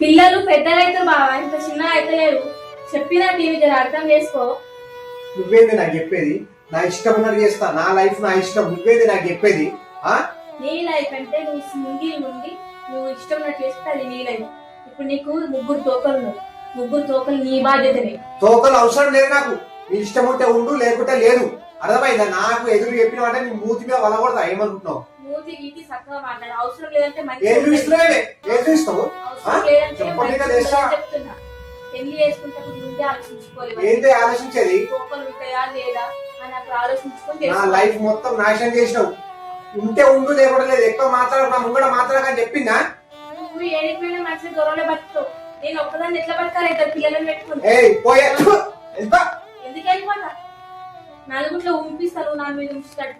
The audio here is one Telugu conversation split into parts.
పిల్లలు పెద్దగా అయితే బాగా ఇంత చిన్న అయితే లేరు. చెప్పిన టీవీ జర అర్థం చేసుకో. నువ్వేంది నాకు చెప్పేది? నా ఇష్టం ఉన్నది చేస్తా. నా లైఫ్ నా ఇష్టం. నువ్వేంది నాకు చెప్పేది? ఆ? నీ లైఫ్ అంటే నువ్వు సింగిల్ ఉండి నువ్వు ఇష్టం ఉన్నట్టు చేస్తే అది నీ లైఫ్. ఇప్పుడు నీకు ముగ్గురు తోకలు ఉన్నారు. ముగ్గురు తోకలు నీ బాధ్యతనే. తోకలు అవసరం లేదు నాకు. నీ ఇష్టం ఉంటే ఉండు లేకుంటే లేదు. అర్థమైందా? నాకు ఎదురు చెప్పిన అంటే నీ మూతి మీద వలకూడదా ఏమనుకుంటున్నావు? మూతి గీతి చక్కగా మాట్లాడు. అవసరం లేదంటే మంచి ఏం లేదంటే చెప్పండి కదా పెళ్ళి చేసుకుంటే ముందే ఆలోచించుకోవాలి ఏంటి ఆలోచించేది? తోకలు ఉంటాయా లేదా అని అక్కడ ఆలోచించుకొని నా. లైఫ్ మొత్తం నాశనం చేసినావు. ఉంటే ఉండు లేకుండా లేదు. ఎక్కువ మాట్లాడకు నా ముంగడ మాట్లాడకని చెప్పిందా? నువ్వు ఏడిపోయినా మంచిగా దూరంలో బతుకుతావు నేను ఒక్కదాన్ని ఎట్లా బతకాలి ఇద్దరు పిల్లలను పెట్టుకుని? ఎందుకు వెళ్ళిపోతా? నలుగుట్లో ఉంపిస్తాను నా మీద ఉంచుతాడు.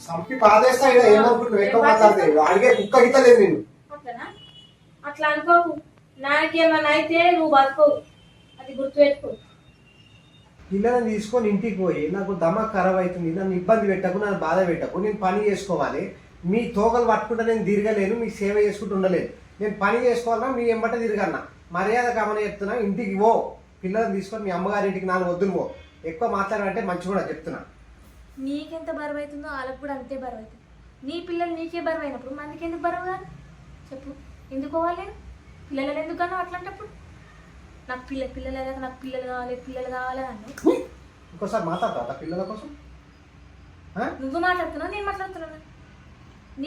సంపి పాదేస్తా ఏమనుకుంటున్నావు? ఎక్కువ మాట్లాడితే అడిగే కుక్క గిట్ట లేదు నేను. అట్లా అనుకోకు. నాకేమన్నా అయితే నువ్వు బతుకోవు అది గుర్తుపెట్టుకో. పిల్లల్ని తీసుకొని ఇంటికి పోయి నాకు దమ ఖరాబ్ అవుతుంది నన్ను ఇబ్బంది పెట్టకు నన్ను బాధ పెట్టకు నేను పని చేసుకోవాలి. మీ తోకలు పట్టుకుంటే నేను తిరగలేను మీ సేవ చేసుకుంటూ ఉండలేను. నేను పని చేసుకోవాలన్నా మీ ఎంబట తిరగన్నా. మర్యాద కామని చెప్తున్నా ఇంటికి పో. పిల్లల్ని తీసుకొని మీ అమ్మగారి ఇంటికి నాలుగు వద్దులు పో. ఎక్కువ మాట్లాడాలంటే మంచి కూడా చెప్తున్నా. నీకెంత బరువు అవుతుందో వాళ్ళకు కూడా అంతే బరువు అవుతుంది నీ పిల్లలు నీకే బరువు అయినప్పుడు మనకి ఎందుకు బరువు చెప్పు. ఎందుకు పోవాలి? పిల్లలు ఎందుకు అన్నావు అట్లాంటప్పుడు? నాకు పిల్ల పిల్లలు అయ్యాక నాకు పిల్లలు కావాలి పిల్లలు కావాలి అన్నావు. ఇంకోసారి మాట్లాడతా పిల్లల కోసం? నువ్వు మాట్లాడుతున్నావు నేను మాట్లాడుతున్నాను?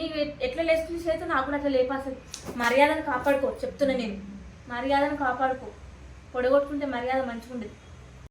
ఎట్- ఎట్లా లేచి అయితే నాకు కూడా అట్లా లేపాల్సింది. మర్యాదను కాపాడుకో చెప్తున్నా నేను. మర్యాదను కాపాడుకో. పొడగొట్టుకుంటే మర్యాద మంచిగా ఉండదు